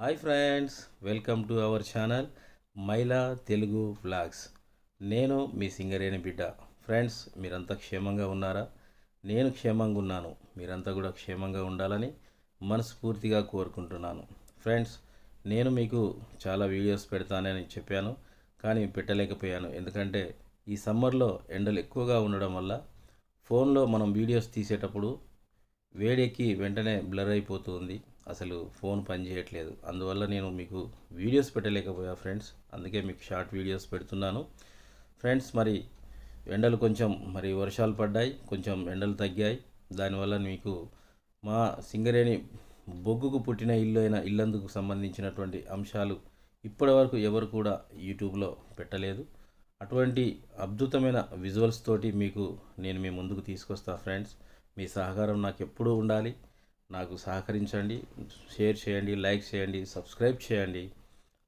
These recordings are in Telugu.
Hi friends welcome to our channel Maila Telugu blogs నేను మీ సింగరేణి బిడ్డ. ఫ్రెండ్స్ మీరంతా క్షేమంగా ఉన్నారా? నేను క్షేమంగా ఉన్నాను. మీరంతా కూడా క్షేమంగా ఉండాలని మనస్ఫూర్తిగా కోరుకుంటున్నాను. ఫ్రెండ్స్ నేను మీకు చాలా వీడియోస్ పెడతానని చెప్పాను కానీ పెట్టలేకపోయాను. ఎందుకంటే ఈ సమ్మర్లో ఎండలు ఎక్కువగా ఉండడం వల్ల ఫోన్లో మనం వీడియోస్ తీసేటప్పుడు వేడెక్కి వెంటనే బ్లర్ అయిపోతుంది. అసలు ఫోన్ పనిచేయట్లేదు అందువల్ల నేను మీకు వీడియోస్ పెట్టలేకపోయా ఫ్రెండ్స్. అందుకే మీకు షార్ట్ వీడియోస్ పెడుతున్నాను. ఫ్రెండ్స్ మరి ఎండలు కొంచెం మరి వర్షాలు పడ్డాయి కొంచెం ఎండలు తగ్గాయి. దానివల్ల మీకు మా సింగరేణి బొగ్గుకు పుట్టిన ఇల్లు అయిన ఇల్లందుకు సంబంధించినటువంటి అంశాలు ఇప్పటివరకు ఎవరు కూడా యూట్యూబ్లో పెట్టలేదు. అటువంటి అద్భుతమైన విజువల్స్ తోటి మీకు నేను మీ ముందుకు తీసుకొస్తా ఫ్రెండ్స్. మీ సహకారం నాకు ఎప్పుడూ ఉండాలి. నాకు సహకరించండి షేర్ చేయండి లైక్ చేయండి సబ్స్క్రైబ్ చేయండి.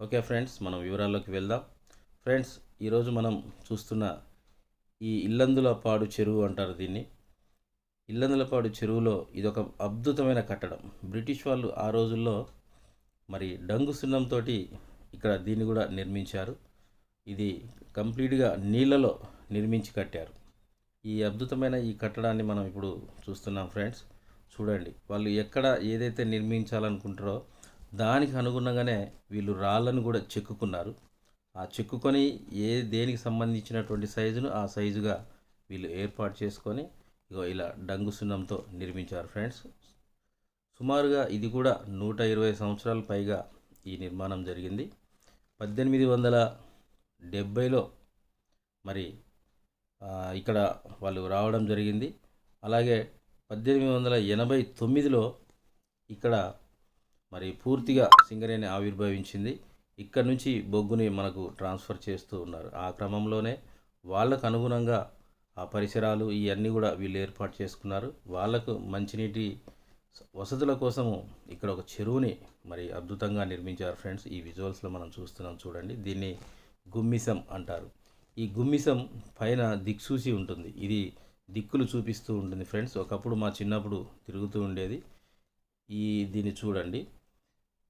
ఓకే ఫ్రెండ్స్ మనం వివరాల్లోకి వెళ్దాం. ఫ్రెండ్స్ ఈరోజు మనం చూస్తున్న ఈ ఇల్లందులపాడు చెరువు అంటారు దీన్ని. ఇల్లందులపాడు చెరువులో ఇదొక అద్భుతమైన కట్టడం. బ్రిటిష్ వాళ్ళు ఆ రోజుల్లో మరి డంగు సున్నంతో ఇక్కడ దీన్ని కూడా నిర్మించారు. ఇది కంప్లీట్గా నీళ్ళలో నిర్మించి కట్టారు. ఈ అద్భుతమైన ఈ కట్టడాన్ని మనం ఇప్పుడు చూస్తున్నాం ఫ్రెండ్స్. చూడండి వాళ్ళు ఎక్కడ ఏదైతే నిర్మించాలనుకుంటారో దానికి అనుగుణంగానే వీళ్ళు రాళ్ళను కూడా చెక్కుకున్నారు. ఆ చెక్కుకొని ఏ దేనికి సంబంధించినటువంటి సైజును ఆ సైజుగా వీళ్ళు ఏర్పాటు చేసుకొని ఇగో ఇలా డంగు సున్నంతో నిర్మించారు ఫ్రెండ్స్. సుమారుగా ఇది కూడా నూట ఇరవై సంవత్సరాల పైగా ఈ నిర్మాణం జరిగింది. పద్దెనిమిది వందల డెబ్భైలో మరి ఇక్కడ వాళ్ళు రావడం జరిగింది. అలాగే పద్దెనిమిది వందల ఎనభై తొమ్మిదిలో ఇక్కడ మరి పూర్తిగా సింగరేణి ఆవిర్భవించింది. ఇక్కడ నుంచి బొగ్గుని మనకు ట్రాన్స్ఫర్ చేస్తూ ఉన్నారు. ఆ క్రమంలోనే వాళ్ళకు అనుగుణంగా ఆ పరిసరాలు ఇవన్నీ కూడా వీళ్ళు ఏర్పాటు చేసుకున్నారు. వాళ్ళకు మంచినీటి వసతుల కోసము ఇక్కడ ఒక చెరువుని మరి అద్భుతంగా నిర్మించారు ఫ్రెండ్స్. ఈ విజువల్స్లో మనం చూస్తున్నాం చూడండి. దీన్ని గుమ్మిసం అంటారు. ఈ గుమ్మిసం పైన దిక్సూచి ఉంటుంది. ఇది దిక్కులు చూపిస్తూ ఉంటుంది ఫ్రెండ్స్. ఒకప్పుడు మా చిన్నప్పుడు తిరుగుతూ ఉండేది. ఈ దీన్ని చూడండి.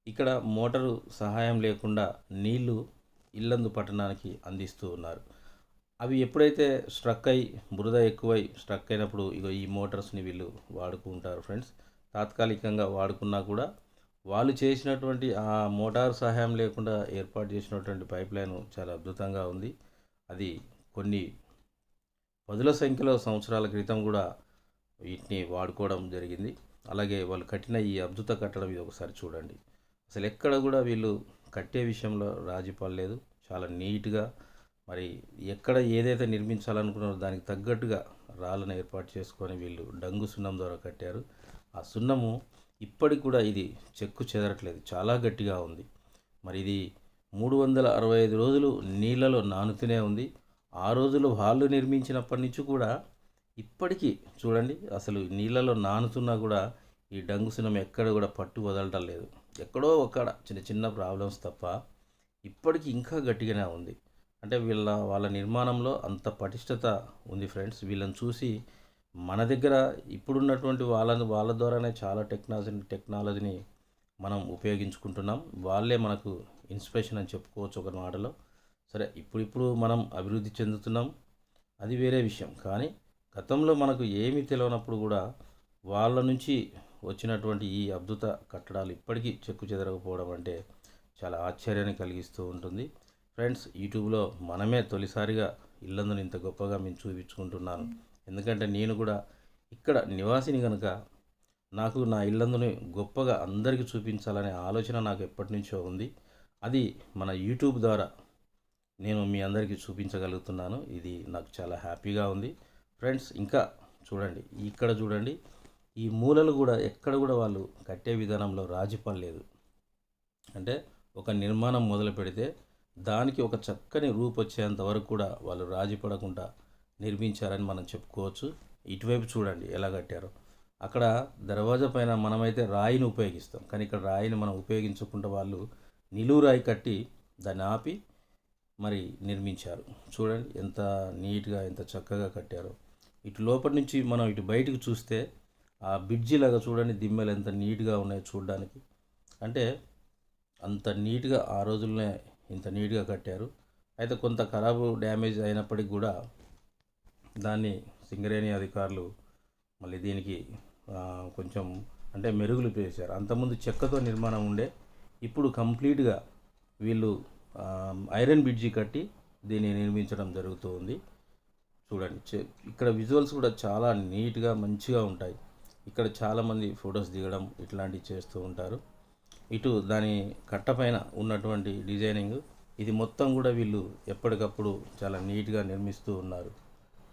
ఇక్కడ మోటారు సహాయం లేకుండా నీళ్ళు ఇల్లందు పట్టణానికి అందిస్తూ ఉన్నారు. అవి ఎప్పుడైతే స్ట్రక్ అయి బురద ఎక్కువై స్ట్రక్ అయినప్పుడు ఇగో ఈ మోటార్స్ని వీళ్ళు వాడుకుంటారు ఫ్రెండ్స్. తాత్కాలికంగా వాడుకున్నా కూడా వాళ్ళు చేసినటువంటి ఆ మోటార్ సహాయం లేకుండా ఏర్పాటు చేసినటువంటి పైప్ లైన్ చాలా అద్భుతంగా ఉంది. అది కొన్ని పదుల సంఖ్యలో సంవత్సరాల క్రితం కూడా వీటిని వాడుకోవడం జరిగింది. అలాగే వాళ్ళు కట్టిన ఈ అద్భుత కట్టడం ఇది ఒకసారి చూడండి. అసలు ఎక్కడ కూడా వీళ్ళు కట్టే విషయంలో రాజీ పడలేదు. చాలా నీట్గా మరి ఎక్కడ ఏదైతే నిర్మించాలనుకున్నారో దానికి తగ్గట్టుగా రాళ్ళను ఏర్పాటు చేసుకొని వీళ్ళు డంగు సున్నం ద్వారా కట్టారు. ఆ సున్నము ఇప్పటికి కూడా ఇది చెక్కు చెదరట్లేదు. చాలా గట్టిగా ఉంది. మరి ఇది మూడు వందల అరవై ఐదు రోజులు నీళ్ళలో నానుతూనే ఉంది. ఆ రోజుల్లో వాళ్ళు నిర్మించినప్పటి నుంచి కూడా ఇప్పటికీ చూడండి అసలు నీళ్ళలో నానుతున్నా కూడా ఈ డంగు సున్నం ఎక్కడ కూడా పట్టు వదలటం లేదు. ఎక్కడో ఒక్కడ చిన్న చిన్న ప్రాబ్లమ్స్ తప్ప ఇప్పటికీ ఇంకా గట్టిగానే ఉంది. అంటే వీళ్ళ వాళ్ళ నిర్మాణంలో అంత పటిష్టత ఉంది ఫ్రెండ్స్ వీళ్ళని చూసి మన దగ్గర ఇప్పుడున్నటువంటి వాళ్ళని వాళ్ళ ద్వారానే చాలా టెక్నాలజీ టెక్నాలజీని మనం ఉపయోగించుకుంటున్నాం. వాళ్ళే మనకు ఇన్స్పిరేషన్ అని చెప్పుకోవచ్చు ఒక మాటలో. సరే ఇప్పుడిప్పుడు మనం అభివృద్ధి చెందుతున్నాం. అది వేరే విషయం. కానీ గతంలో మనకు ఏమీ తెలియనప్పుడు కూడా వాళ్ళ నుంచి వచ్చినటువంటి ఈ అద్భుత కట్టడాలు ఇప్పటికీ చెక్కు చెదరకపోవడం అంటే చాలా ఆశ్చర్యాన్ని కలిగిస్తూ ఉంటుంది. ఫ్రెండ్స్ యూట్యూబ్లో మనమే తొలిసారిగా ఇల్లందుని ఇంత గొప్పగా మేము చూపించుకుంటున్నాను. ఎందుకంటే నేను కూడా ఇక్కడ నివాసిని కనుక నాకు నా ఇల్లందుని గొప్పగా అందరికీ చూపించాలనే ఆలోచన నాకు ఎప్పటి నుంచో ఉంది. అది మన యూట్యూబ్ ద్వారా నేను మీ అందరికీ చూపించగలుగుతున్నాను. ఇది నాకు చాలా హ్యాపీగా ఉంది. ఫ్రెండ్స్ ఇంకా చూడండి ఇక్కడ చూడండి ఈ మూలలు కూడా ఎక్కడ కూడా వాళ్ళు కట్టే విధానంలో రాజీ పడలేదు. అంటే ఒక నిర్మాణం మొదలు పెడితే దానికి ఒక చక్కని రూపు వచ్చేంత వరకు కూడా వాళ్ళు రాజీ పడకుండా నిర్మించారని మనం చెప్పుకోవచ్చు. ఇటువైపు చూడండి ఎలా కట్టారో. అక్కడ దర్వాజా పైన మనమైతే రాయిని ఉపయోగిస్తాం. కానీ ఇక్కడ రాయిని మనం ఉపయోగించకుండా వాళ్ళు నిలువు రాయి కట్టి దాన్ని ఆపి మరి నిర్మించారు. చూడండి ఎంత నీట్గా ఎంత చక్కగా కట్టారో. ఇటు లోపల నుంచి మనం ఇటు బయటకు చూస్తే ఆ బ్రిడ్జి లాగా చూడండి దిమ్మెలు ఎంత నీట్గా ఉన్నాయో చూడడానికి. అంటే అంత నీట్గా ఆ రోజుల్లోనే ఇంత నీట్గా కట్టారు. అయితే కొంత ఖరాబు డ్యామేజ్ అయినప్పటికి కూడా దాన్ని సింగరేణి అధికారులు మళ్ళీ దీనికి కొంచెం అంటే మెరుగులు చేశారు. అంతకుముందు చెక్కతో నిర్మాణం ఉండే ఇప్పుడు కంప్లీట్గా వీళ్ళు ఐరన్ బ్రిడ్జి కట్టి దీన్ని నిర్మించడం జరుగుతూ ఉంది చూడండి ఇక్కడ విజువల్స్ కూడా చాలా నీట్గా మంచిగా ఉంటాయి. ఇక్కడ చాలామంది ఫొటోస్ దిగడం ఇట్లాంటివి చేస్తూ ఉంటారు. ఇటు దాని కట్టపైన ఉన్నటువంటి డిజైనింగ్ ఇది మొత్తం కూడా వీళ్ళు ఎప్పటికప్పుడు చాలా నీట్గా నిర్మిస్తూ ఉన్నారు.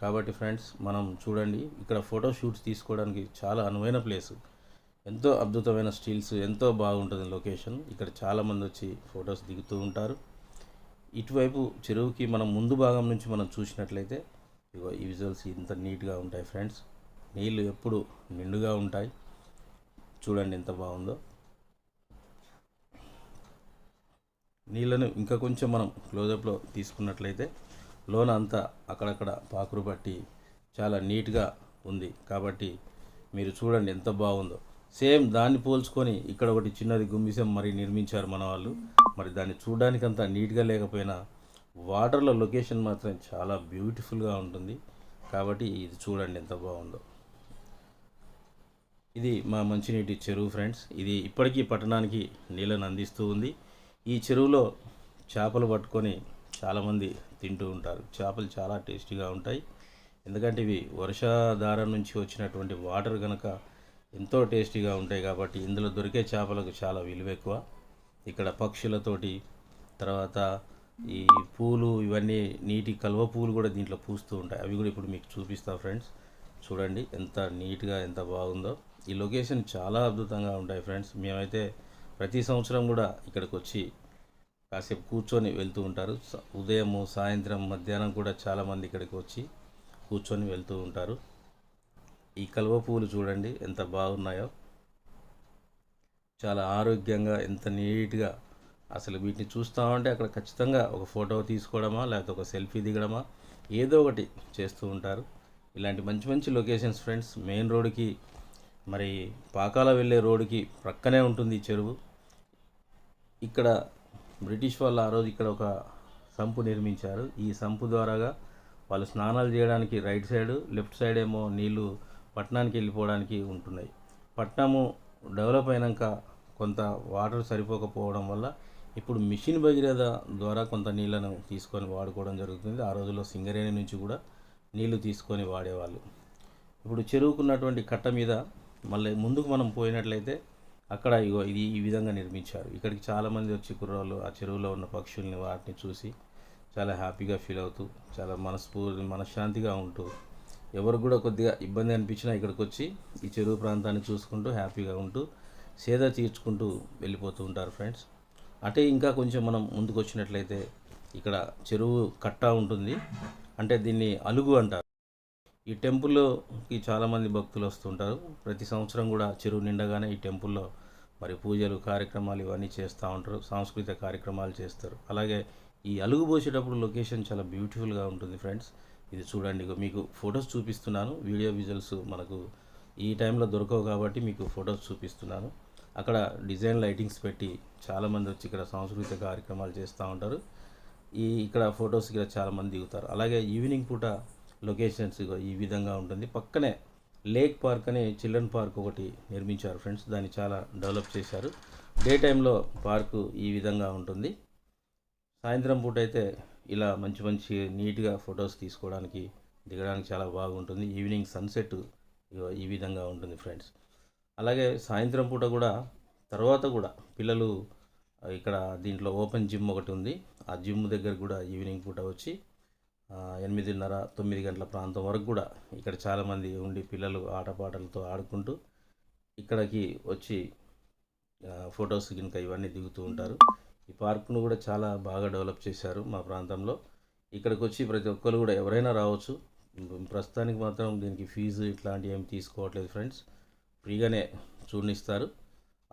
కాబట్టి ఫ్రెండ్స్ మనం చూడండి ఇక్కడ ఫోటో షూట్స్ తీసుకోవడానికి చాలా అనువైన ప్లేస్. ఎంతో అద్భుతమైన స్టీల్స్ ఎంతో బాగుంటుంది లొకేషన్. ఇక్కడ చాలామంది వచ్చి ఫొటోస్ దిగుతూ ఉంటారు. ఇటువైపు చెరువుకి మనం ముందు భాగం నుంచి మనం చూసినట్లయితే ఇగో ఈ విజువల్స్ ఇంత నీట్గా ఉంటాయి ఫ్రెండ్స్. నీళ్ళు ఎప్పుడు నిండుగా ఉంటాయి. చూడండి ఎంత బాగుందో. నీళ్ళను ఇంకా కొంచెం మనం క్లోజప్లో తీసుకున్నట్లయితే లోన అంతా అక్కడక్కడ పాకురు పట్టి చాలా నీట్గా ఉంది. కాబట్టి మీరు చూడండి ఎంత బాగుందో. సేమ్ దాన్ని పోల్చుకొని ఇక్కడ ఒకటి చిన్నది గుమ్మిసం మరి నిర్మించారు మన వాళ్ళు. మరి దాన్ని చూడడానికి అంత నీట్గా లేకపోయినా వాటర్లో లొకేషన్ మాత్రం చాలా బ్యూటిఫుల్గా ఉంటుంది. కాబట్టి ఇది చూడండి ఎంత బాగుందో. ఇది మా మంచినీటి చెరువు ఫ్రెండ్స్. ఇది ఇప్పటికీ పట్టణానికి నీళ్ళను అందిస్తూ ఉంది. ఈ చెరువులో చేపలు పట్టుకొని చాలామంది తింటూ ఉంటారు. చేపలు చాలా టేస్టీగా ఉంటాయి. ఎందుకంటే ఇవి వర్షాధారం నుంచి వచ్చినటువంటి వాటర్ కనుక ఎంతో టేస్టీగా ఉంటాయి కాబట్టి ఇందులో దొరికే చేపలకు చాలా విలువ ఎక్కువ ఇక్కడ పక్షులతోటి తర్వాత ఈ పూలు ఇవన్నీ నీటి కలువ పూలు కూడా దీంట్లో పూస్తూ ఉంటాయి. అవి కూడా ఇప్పుడు మీకు చూపిస్తా ఫ్రెండ్స్. చూడండి ఎంత నీట్గా ఎంత బాగుందో. ఈ లొకేషన్ చాలా అద్భుతంగా ఉంటాయి ఫ్రెండ్స్. మేమైతే ప్రతి సంవత్సరం కూడా ఇక్కడికి వచ్చి కాసేపు కూర్చొని వెళ్తూ ఉంటారు. ఉదయము సాయంత్రం మధ్యాహ్నం కూడా చాలామంది ఇక్కడికి వచ్చి కూర్చొని వెళ్తూ ఉంటారు. ఈ కలువ పువ్వులు చూడండి ఎంత బాగున్నాయో. చాలా ఆరోగ్యంగా ఎంత నీట్గా అసలు వీటిని చూస్తూ ఉంటే అక్కడ ఖచ్చితంగా ఒక ఫోటో తీసుకోవడమా లేకపోతే ఒక సెల్ఫీ దిగడమా ఏదో ఒకటి చేస్తూ ఉంటారు. ఇలాంటి మంచి మంచి లొకేషన్స్ ఫ్రెండ్స్ మెయిన్ రోడ్డుకి మరి పాకాల వెళ్ళే రోడ్డుకి ప్రక్కనే ఉంటుంది ఈ చెరువు. ఇక్కడ బ్రిటిష్ వాళ్ళు ఆ రోజు ఇక్కడ ఒక సంపు నిర్మించారు. ఈ సంపు ద్వారాగా వాళ్ళు స్నానాలు చేయడానికి రైట్ సైడ్ లెఫ్ట్ సైడ్ ఏమో నీళ్ళు పట్టణానికి వెళ్ళిపోవడానికి ఉంటున్నాయి. పట్టణము డెవలప్ అయినాక కొంత వాటర్ సరిపోకపోవడం వల్ల ఇప్పుడు మిషన్ భగీరథ ద్వారా కొంత నీళ్ళను తీసుకొని వాడుకోవడం జరుగుతుంది. ఆ రోజుల్లో సింగరేణి నుంచి కూడా నీళ్ళు తీసుకొని వాడేవాళ్ళు. ఇప్పుడు చెరువుకున్నటువంటి కట్ట మీద మళ్ళీ ముందుకు మనం పోయినట్లయితే అక్కడ ఇగో ఇది ఈ విధంగా నిర్మించారు. ఇక్కడికి చాలామంది వచ్చి కుర్రాళ్ళు ఆ చెరువులో ఉన్న పక్షుల్ని వాటిని చూసి చాలా హ్యాపీగా ఫీల్ అవుతూ చాలా మనస్ఫూర్తి మనశ్శాంతిగా ఉంటూ ఎవరు కూడా కొద్దిగా ఇబ్బంది అనిపించినా ఇక్కడికి వచ్చి ఈ చెరువు ప్రాంతాన్ని చూసుకుంటూ హ్యాపీగా ఉంటూ సేద తీర్చుకుంటూ వెళ్ళిపోతూ ఉంటారు ఫ్రెండ్స్. అటే ఇంకా కొంచెం మనం ముందుకు వచ్చినట్లయితే ఇక్కడ చెరువు కట్ట ఉంటుంది. అంటే దీన్ని అలుగు అంటారు. ఈ టెంపుల్లోకి చాలామంది భక్తులు వస్తుంటారు. ప్రతి సంవత్సరం కూడా చెరువు నిండగానే ఈ టెంపుల్లో మరి పూజలు కార్యక్రమాలు ఇవన్నీ చేస్తూ ఉంటారు. సాంస్కృతిక కార్యక్రమాలు చేస్తారు. అలాగే ఈ అలుగు పోసేటప్పుడు లొకేషన్ చాలా బ్యూటిఫుల్గా ఉంటుంది ఫ్రెండ్స్. ఇది చూడండి మీకు ఫొటోస్ చూపిస్తున్నాను వీడియో విజువల్స్ మనకు ఈ టైంలో దొరకవు కాబట్టి మీకు ఫొటోస్ చూపిస్తున్నాను. అక్కడ డిజైన్ లైటింగ్స్ పెట్టి చాలామంది వచ్చి ఇక్కడ సాంస్కృతిక కార్యక్రమాలు చేస్తూ ఉంటారు. ఈ ఇక్కడ ఫొటోస్ ఇక్కడ చాలామంది దిగుతారు. అలాగే ఈవినింగ్ పూట లొకేషన్స్ ఈ విధంగా ఉంటుంది. పక్కనే లేక్ పార్క్ అనే చిల్డ్రన్ పార్క్ ఒకటి నిర్మించారు ఫ్రెండ్స్ దాన్ని చాలా డెవలప్ చేశారు. డే టైంలో పార్కు ఈ విధంగా ఉంటుంది. సాయంత్రం పూట అయితే ఇలా మంచి మంచి నీట్గా ఫొటోస్ తీసుకోవడానికి దిగడానికి చాలా బాగుంటుంది. ఈవినింగ్ సన్సెట్ ఈ విధంగా ఉంటుంది ఫ్రెండ్స్. అలాగే సాయంత్రం పూట కూడా తర్వాత కూడా పిల్లలు ఇక్కడ దీంట్లో ఓపెన్ జిమ్ ఒకటి ఉంది. ఆ జిమ్ దగ్గర కూడా ఈవినింగ్ పూట వచ్చి ఎనిమిదిన్నర తొమ్మిది గంటల ప్రాంతం వరకు కూడా ఇక్కడ చాలామంది ఉండి పిల్లలు ఆటపాటలతో ఆడుకుంటూ ఇక్కడికి వచ్చి ఫొటోస్ కనుక ఇవన్నీ దిగుతూ ఉంటారు. ఈ పార్కును కూడా చాలా బాగా డెవలప్ చేశారు మా ప్రాంతంలో. ఇక్కడికి వచ్చి ప్రతి ఒక్కరు కూడా ఎవరైనా రావచ్చు. ప్రస్తుతానికి మాత్రం దీనికి ఫీజు ఇట్లాంటివి ఏమి తీసుకోవట్లేదు ఫ్రెండ్స్. ఫ్రీగానే చూడనిస్తారు.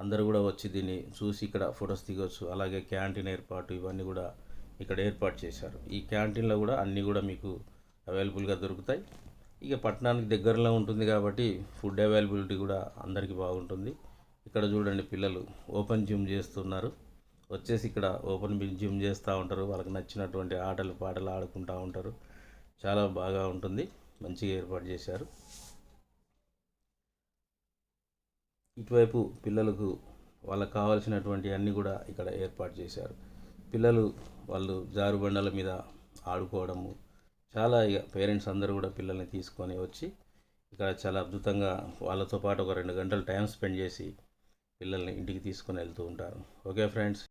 అందరూ కూడా వచ్చి దీన్ని చూసి ఇక్కడ ఫొటోస్ దిగవచ్చు అలాగే క్యాంటీన్ ఏర్పాటు ఇవన్నీ కూడా ఇక్కడ ఏర్పాటు చేశారు. ఈ క్యాంటీన్లో కూడా అన్నీ కూడా మీకు అవైలబుల్గా దొరుకుతాయి. ఇక పట్టణానికి దగ్గరలో ఉంటుంది కాబట్టి ఫుడ్ అవైలబిలిటీ కూడా అందరికీ బాగుంటుంది. ఇక్కడ చూడండి పిల్లలు ఓపెన్ జిమ్ చేస్తున్నారు. వచ్చేసి ఇక్కడ ఓపెన్ బిల్ జిమ్ చేస్తూ ఉంటారు. వాళ్ళకి నచ్చినటువంటి ఆటలు పాటలు ఆడుకుంటూ ఉంటారు. చాలా బాగా ఉంటుంది. మంచిగా ఏర్పాటు చేశారు. ఇటువైపు పిల్లలకు వాళ్ళకు కావాల్సినటువంటి అన్నీ కూడా ఇక్కడ ఏర్పాటు చేశారు. పిల్లలు వాళ్ళు జారుబండల మీద ఆడుకోవడము చాలా ఇక పేరెంట్స్ అందరూ కూడా పిల్లల్ని తీసుకొని వచ్చి ఇక్కడ చాలా అద్భుతంగా వాళ్ళతో పాటు ఒక రెండు గంటలు టైం స్పెండ్ చేసి పిల్లల్ని ఇంటికి తీసుకొని వెళ్తూ ఉంటారు. Okay friends